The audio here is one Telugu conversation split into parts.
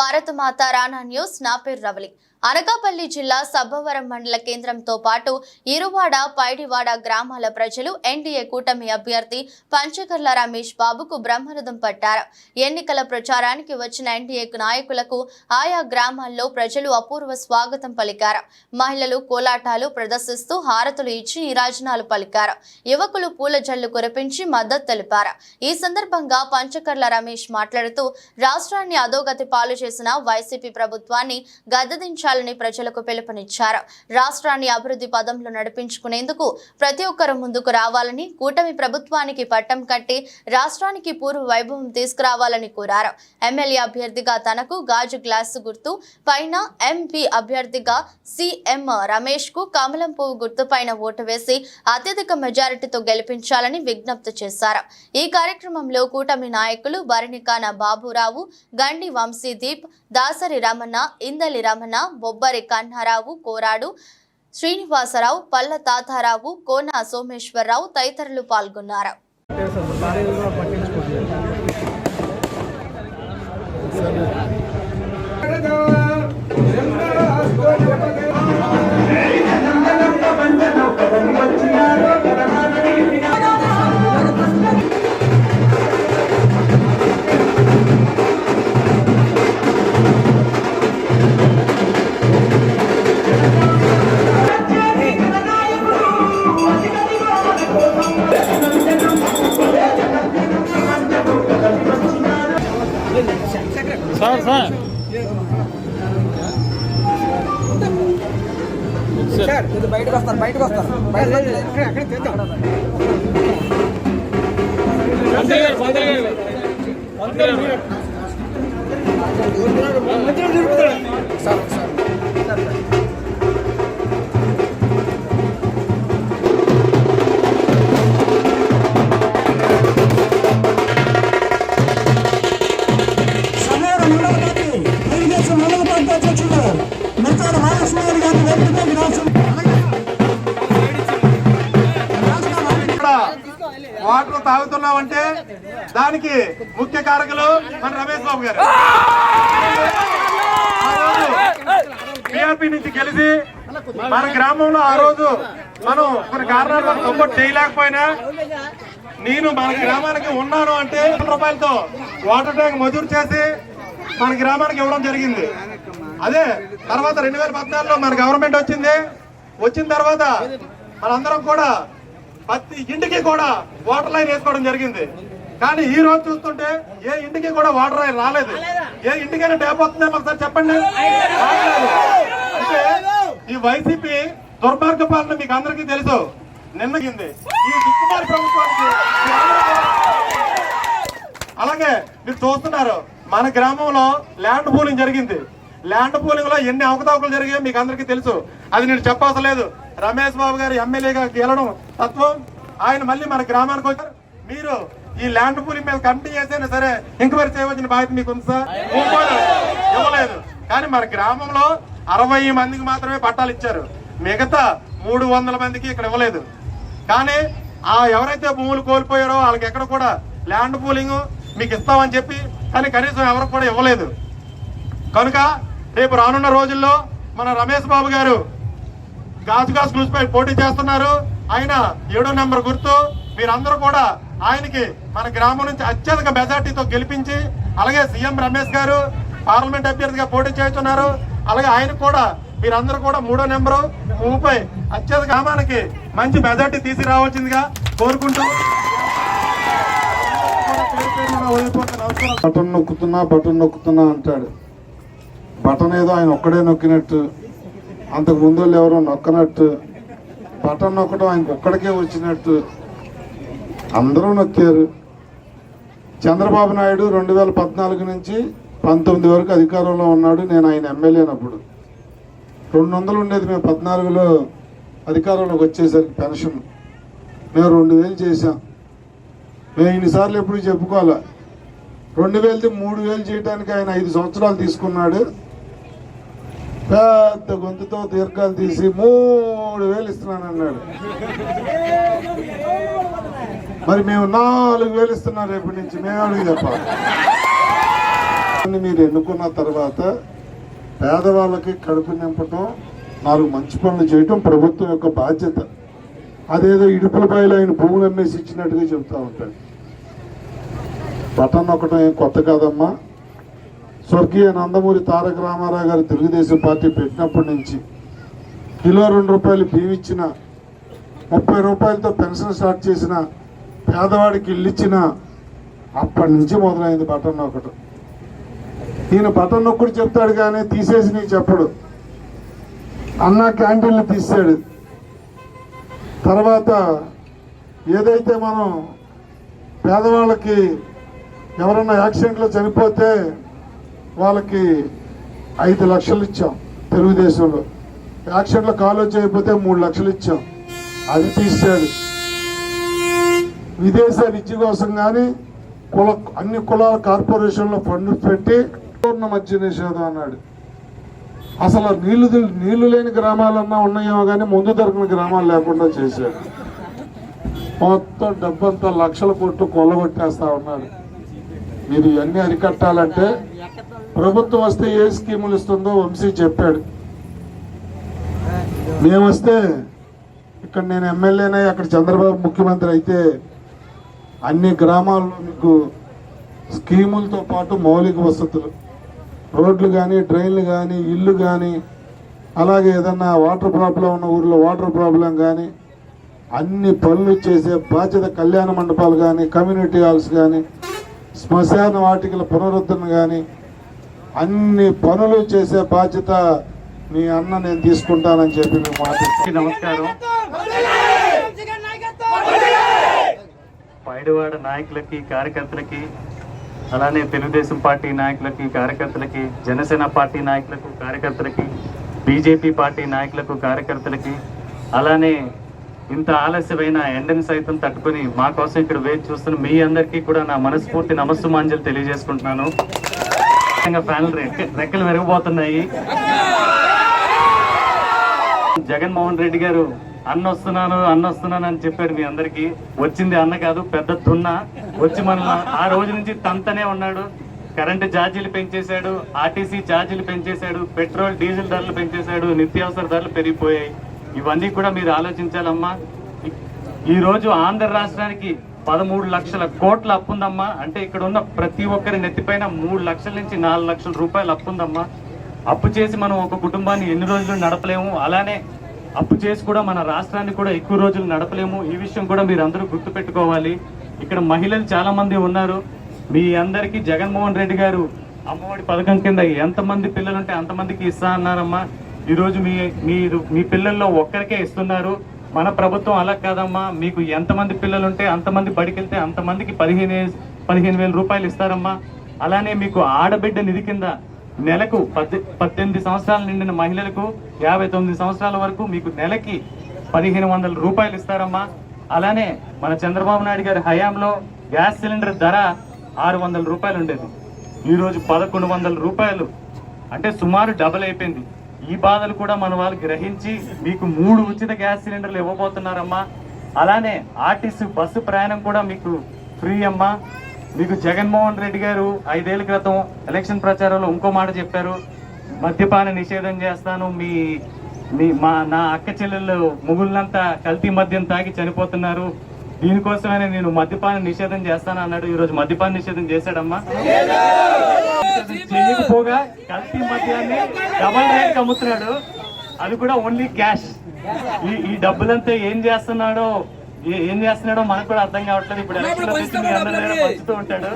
భారత మాత రానా న్యూస్ నా పేరు రవలి. అనకాపల్లి జిల్లా సబ్బవరం మండల కేంద్రంతో పాటు ఇరువాడ పైడివాడ గ్రామాల ప్రజలు ఎన్డీఏ కూటమి అభ్యర్థి పంచకర్ల రమేష్ బాబుకు బ్రహ్మరథం పట్టారు. ఎన్నికల ప్రచారానికి వచ్చిన ఎన్డీఏ నాయకులకు ఆయా గ్రామాల్లో ప్రజలు అపూర్వ స్వాగతం పలికారు. మహిళలు కోలాటాలు ప్రదర్శిస్తూ హారతులు ఇచ్చి నిరాజనాలు పలికారు. యువకులు పూల జల్లు కురిపించి మద్దతు తెలిపారు. ఈ సందర్భంగా పంచకర్ల రమేష్ మాట్లాడుతూ రాష్ట్రాన్ని అధోగతి పాలు చేసిన వైసీపీ ప్రభుత్వాన్ని ఉండాలని ప్రజలకు పిలుపునిచ్చారు. రాష్ట్రాన్ని అభివృద్ధి పదంలో నడిపించుకునేందుకు ప్రతి ఒక్కరూ ముందుకు రావాలని కూటమి ప్రభుత్వానికి పట్టం కట్టి రాష్ట్రానికి పూర్వ వైభవం తీసుకురావాలని కోరారు. ఎమ్మెల్యే అభ్యర్థిగా తనకు గాజు గ్లాసు గుర్తు పైన ఎంపీ అభ్యర్థిగా సిఎం రమేష్కు కమలం పువ్వు గుర్తుపైన ఓటు వేసి అత్యధిక మెజారిటీతో గెలిపించాలని విజ్ఞప్తి చేశారు. ఈ కార్యక్రమంలో కూటమి నాయకులు భరణికాన బాబురావు గండి వంశీదీప్ దాసరి రమణ ఇందలి రమణ బొబ్బరి కన్నారావు కోరాడు శ్రీనివాసరావు పల్ల తాతారావు కోన సోమేశ్వరరావు తదితరులు పాల్గొన్నారు. సార్ ఇది బయటకు వస్తారు బయటకు వస్తారు. Sir sir. మహాలక్ష్మి గారి గారి రాష్ట్రం ఇక్కడ వాటర్ తాగుతున్నామంటే దానికి ముఖ్య కారకులు మన రమేష్ బాబు గారు. టీఆర్పీ నుంచి గెలిచి మన గ్రామంలో ఆ రోజు మనం కొన్ని కారణాలు మనం సపోర్ట్ చేయలేకపోయినా నేను మన గ్రామానికి ఉన్నాను అంటే రూపాయలతో వాటర్ ట్యాంక్ మజూరు చేసి మన గ్రామానికి ఇవ్వడం జరిగింది. అదే తర్వాత రెండు వేల పద్నాలుగులో మన గవర్నమెంట్ వచ్చింది. వచ్చిన తర్వాత మనందరం కూడా ప్రతి ఇంటికి కూడా వాటర్ లైన్ వేసుకోవడం జరిగింది. కానీ ఈ రోజు చూస్తుంటే ఏ ఇంటికి కూడా వాటర్ లైన్ రాలేదు. ఏ ఇంటికైనా ట్యాప్ వస్తుందేమో ఒకసారి చెప్పండి. అంటే ఈ వైసీపీ దుర్మార్గ పాలన మీకు అందరికీ తెలుసు. నిన్నగింది ఈ దిక్కుమారి ప్రభుత్వానికి అలాగే మీరు చూస్తున్నారు మన గ్రామంలో ల్యాండ్ పూలింగ్ జరిగింది. ల్యాండ్ పూలింగ్లో ఎన్ని అవకతవకలు జరిగాయో మీకు అందరికీ తెలుసు. అది నేను చెప్పవసరం లేదు రమేష్ బాబు గారు ఎమ్మెల్యేగా గెలడం తత్వం. ఆయన మళ్ళీ మన గ్రామానికి వచ్చారు. మీరు ఈ ల్యాండ్ పూలింగ్ మీద కమిటీ చేసైనా సరే ఎంక్వైరీ చేయవలసిన బాధ్యత మీకు ఉంది సార్. ఇవ్వలేదు. ఇవ్వలేదు. కానీ మన గ్రామంలో అరవై మందికి మాత్రమే పట్టాలు ఇచ్చారు. మిగతా మూడు వందల మందికి ఇక్కడ ఇవ్వలేదు. కానీ ఆ ఎవరైతే భూములు కోల్పోయారో వాళ్ళకి ఎక్కడ కూడా ల్యాండ్ పూలింగ్ మీకు ఇస్తామని చెప్పి కానీ కనీసం ఎవరికి కూడా ఇవ్వలేదు. కనుక రేపు రానున్న రోజుల్లో మన రమేష్ బాబు గారు గాజు గాజు గ్లూస్పై పోటీ చేస్తున్నారు. ఆయన ఏడో నెంబర్ గుర్తు. మీరందరూ కూడా ఆయనకి మన గ్రామం నుంచి అత్యధిక మెజార్టీతో గెలిపించి అలాగే సీఎం రమేష్ గారు పార్లమెంట్ అభ్యర్థిగా పోటీ చేస్తున్నారు. అలాగే ఆయన కూడా మీరందరూ కూడా మూడో నెంబరు ముప్పై అత్యధిక గ్రామానికి మంచి మెజార్టీ తీసుకురావాల్సిందిగా కోరుకుంటూ. బటన్ నొక్కుతున్నా బటన్ నొక్కుతున్నా అంటాడు. బటన్ ఏదో ఆయన ఒక్కడే నొక్కినట్టు అంతకు ముందు వాళ్ళు ఎవరో నొక్కనట్టు బటన్ నొక్కడం ఆయనకు ఒక్కడికే వచ్చినట్టు అందరూ నొక్కారు. చంద్రబాబు నాయుడు రెండు వేల పద్నాలుగు నుంచి పంతొమ్మిది వరకు అధికారంలో ఉన్నాడు నేను ఆయన ఎమ్మెల్యేనప్పుడు. రెండు వందలు ఉండేది మేము పద్నాలుగులో అధికారంలోకి వచ్చేసరికి పెన్షన్. మేము రెండు వేలు చేసాం మేము ఇన్నిసార్లు ఎప్పుడు చెప్పుకోవాలా? రెండు వేలది మూడు వేలు చేయడానికి ఆయన ఐదు సంవత్సరాలు తీసుకున్నాడు. పెద్ద గొంతుతో దీర్ఘాలు తీసి మూడు వేలు ఇస్తున్నాను అన్నాడు. మరి మేము నాలుగు వేలు ఇస్తున్నాం రేపటి నుంచి మేము అడిగి చెప్పాలి. మీరు ఎన్నుకున్న తర్వాత పేదవాళ్ళకి కడుపు నింపటం నాలుగు మంచి పనులు చేయటం ప్రభుత్వం యొక్క బాధ్యత. అదేదో ఇడుపుల బయలు ఆయన భూములు అమ్మేసి ఇచ్చినట్టుగా చెబుతూ ఉంటాడు. బటన్ ఒకటం ఏం కొత్త కాదమ్మా. స్వర్గీయ నందమూరి తారక రామారావు గారు తెలుగుదేశం పార్టీ పెట్టినప్పటి నుంచి కిలో రెండు రూపాయలు బియ్యం ఇచ్చిన ముప్పై రూపాయలతో పెన్షన్ స్టార్ట్ చేసిన పేదవాడికి ఇల్లు ఇచ్చిన అప్పటి నుంచి మొదలైంది బటన్ ఒకటి ఈయన బటన్ నొక్కుడు చెప్తాడు కానీ తీసేసి నీకు చెప్పడు. అన్న క్యాంటీన్లు తీసాడు తర్వాత ఏదైతే మనం పేదవాళ్ళకి ఎవరన్నా యాక్సిడెంట్లో చనిపోతే వాళ్ళకి ఐదు లక్షలు ఇచ్చాం తెలుగుదేశంలో. యాక్షన్లో కాలో చేయకపోతే మూడు లక్షలు ఇచ్చాం. అది తీశాడు విదేశ విద్య కోసం కానీ కుల అన్ని కులాల కార్పొరేషన్లో ఫండ్స్ పెట్టి పూర్ణ మద్య నిషేధం అన్నాడు. అసలు నీళ్ళు నీళ్ళు లేని గ్రామాలన్నా ఉన్నాయేమో కానీ ముందు దొరికిన గ్రామాలు లేకుండా చేశాడు. మొత్తం డబ్బంతా లక్షల కొట్టు కొల్లగొట్టేస్తా ఉన్నాడు. మీరు ఇవన్నీ అరికట్టాలంటే ప్రభుత్వం వస్తే ఏ స్కీములు ఇస్తుందో వంశీ చెప్పాడు. మేము వస్తే ఇక్కడ నేను ఎమ్మెల్యేనే అక్కడ చంద్రబాబు ముఖ్యమంత్రి అయితే అన్ని గ్రామాల్లో మీకు స్కీములతో పాటు మౌలిక వసతులు రోడ్లు కానీ డ్రైన్లు కానీ ఇల్లు కానీ అలాగే ఏదన్నా వాటర్ ప్రాబ్లం ఉన్న ఊర్లో వాటర్ ప్రాబ్లం కానీ అన్ని పనులు చేసే బాధ్యత కళ్యాణ మండపాలు కానీ కమ్యూనిటీ హాల్స్ కానీ శ్మశాన వాటికల పునరుద్ధరణ కానీ అన్ని పనులు చేసే బాధ్యత మీ అన్న నేను తీసుకుంటానని చెప్పి మీకు మాట నమస్కారం. పైడివాడ నాయకులకి కార్యకర్తలకి అలానే తెలుగుదేశం పార్టీ నాయకులకి కార్యకర్తలకి జనసేన పార్టీ నాయకులకు కార్యకర్తలకి బీజేపీ పార్టీ నాయకులకు కార్యకర్తలకి అలానే ఇంత ఆలస్యమైన ఎండని సైతం తట్టుకుని మా కోసం ఇక్కడ వేచి చూస్తున్న మీ అందరికీ కూడా నా మనస్ఫూర్తి నమస్సుమాంజలు తెలియజేసుకుంటున్నాను. ఫ్యాన్లు రెక్కలు మెరుగుపోతున్నాయి. జగన్మోహన్ రెడ్డి గారు అన్న వస్తున్నాను అన్న వస్తున్నాను అని చెప్పాడు మీ అందరికి. వచ్చింది అన్న కాదు పెద్ద తున్న వచ్చి మనల్ని ఆ రోజు నుంచి తంతనే ఉన్నాడు. కరెంటు ఛార్జీలు పెంచేశాడు ఆర్టీసీ ఛార్జీలు పెంచేశాడు పెట్రోల్ డీజిల్ ధరలు పెంచేశాడు నిత్యావసర ధరలు పెరిగిపోయాయి. ఇవన్నీ కూడా మీరు ఆలోచించాలమ్మా. ఈ రోజు ఆంధ్ర రాష్ట్రానికి పదమూడు లక్షల కోట్ల అప్పు ఉందమ్మా అంటే ఇక్కడ ఉన్న ప్రతి ఒక్కరి నెత్తిపైన మూడు లక్షల నుంచి నాలుగు లక్షల రూపాయలు అప్పు ఉందమ్మా అప్పు చేసి మనం ఒక కుటుంబాన్ని ఎన్ని రోజులు నడపలేము. అలానే అప్పు చేసి కూడా మన రాష్ట్రాన్ని కూడా ఎక్కువ రోజులు నడపలేము. ఈ విషయం కూడా మీరు అందరూ గుర్తుపెట్టుకోవాలి. ఇక్కడ మహిళలు చాలా మంది ఉన్నారు. మీ అందరికీ జగన్మోహన్ రెడ్డి గారు అమ్మఒడి పథకం కింద ఎంతమంది పిల్లలుంటే అంతమందికి ఇస్తా అన్నారమ్మా. ఈరోజు మీ మీరు మీ పిల్లల్లో ఒక్కరికే ఇస్తున్నారు. మన ప్రభుత్వం అలా కాదమ్మా. మీకు ఎంతమంది పిల్లలు ఉంటే అంతమంది బడికెళ్తే అంతమందికి పదిహేను పదిహేను వేల రూపాయలు ఇస్తారమ్మా. అలానే మీకు ఆడబిడ్డ నిధి కింద నెలకు పద్దె పద్దెనిమిది సంవత్సరాలు నిండిన మహిళలకు యాభై తొమ్మిది సంవత్సరాల వరకు మీకు నెలకి పదిహేను వందల రూపాయలు ఇస్తారమ్మా. అలానే మన చంద్రబాబు నాయుడు గారి హయాంలో గ్యాస్ సిలిండర్ ధర ఆరు వందల రూపాయలు ఉండేది. ఈరోజు పదకొండు వందల రూపాయలు. అంటే సుమారు డబల్ అయిపోయింది. ఈ బాధలు కూడా మన వాళ్ళు గ్రహించి మీకు మూడు ఉచిత గ్యాస్ సిలిండర్లు ఇవ్వబోతున్నారమ్మా. అలానే ఆర్టీసీ బస్సు ప్రయాణం కూడా మీకు ఫ్రీ అమ్మా. మీకు జగన్మోహన్ రెడ్డి గారు ఐదేళ్ళ క్రితం ఎలక్షన్ ప్రచారంలో ఇంకో మాట చెప్పారు. మద్యపాన నిషేధం చేస్తాను మీ మీ మా నా అక్క చెల్లెళ్ళు ముగుళ్ళంతా కల్తీ మద్యం తాగి చనిపోతున్నారు. దీనికోసమే నేను మద్యపాన నిషేధం చేస్తాను అన్నాడు. ఈ రోజు మద్యపాన నిషేధం చేశాడమ్మా. చేయకపోగా కల్తీ మద్యాన్ని డబల్ రేట్ అమ్ముతున్నాడు. అది కూడా ఓన్లీ క్యాష్ ఈ ఈ డబ్బులంతా ఏం చేస్తున్నాడో ఏ- చేస్తున్నాడో మనకు కూడా అర్థం కావట్లేదు. ఇప్పుడు పంచుతూ ఉంటాడు.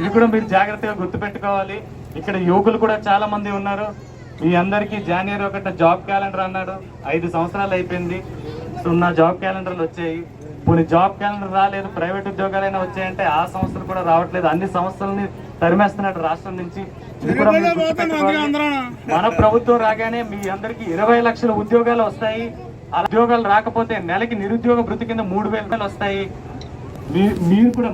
ఇది కూడా మీరు జాగ్రత్తగా గుర్తుపెట్టుకోవాలి. ఇక్కడ యువకులు కూడా చాలా మంది ఉన్నారు. మీ అందరికీ జనవరి ఒకటి జాబ్ క్యాలెండర్ అన్నాడు. ఐదు సంవత్సరాలు అయిపోయింది. సున్నా జాబ్ క్యాలెండర్లు వచ్చాయి. కొన్ని జాబ్ క్యాలెండర్ రాలేదు ప్రైవేట్ ఉద్యోగాలైనా వచ్చాయంటే ఆ సంస్థలు కూడా రావట్లేదు. అన్ని సంస్థలని తరిమేస్తున్నాడు రాష్ట్రం నుంచి. మన ప్రభుత్వం రాగానే మీ అందరికి ఇరవై లక్షల ఉద్యోగాలు వస్తాయి. ఉద్యోగాలు రాకపోతే నెలకి నిరుద్యోగ భృతి కింద మూడు వేల వస్తాయి. మీరు కూడా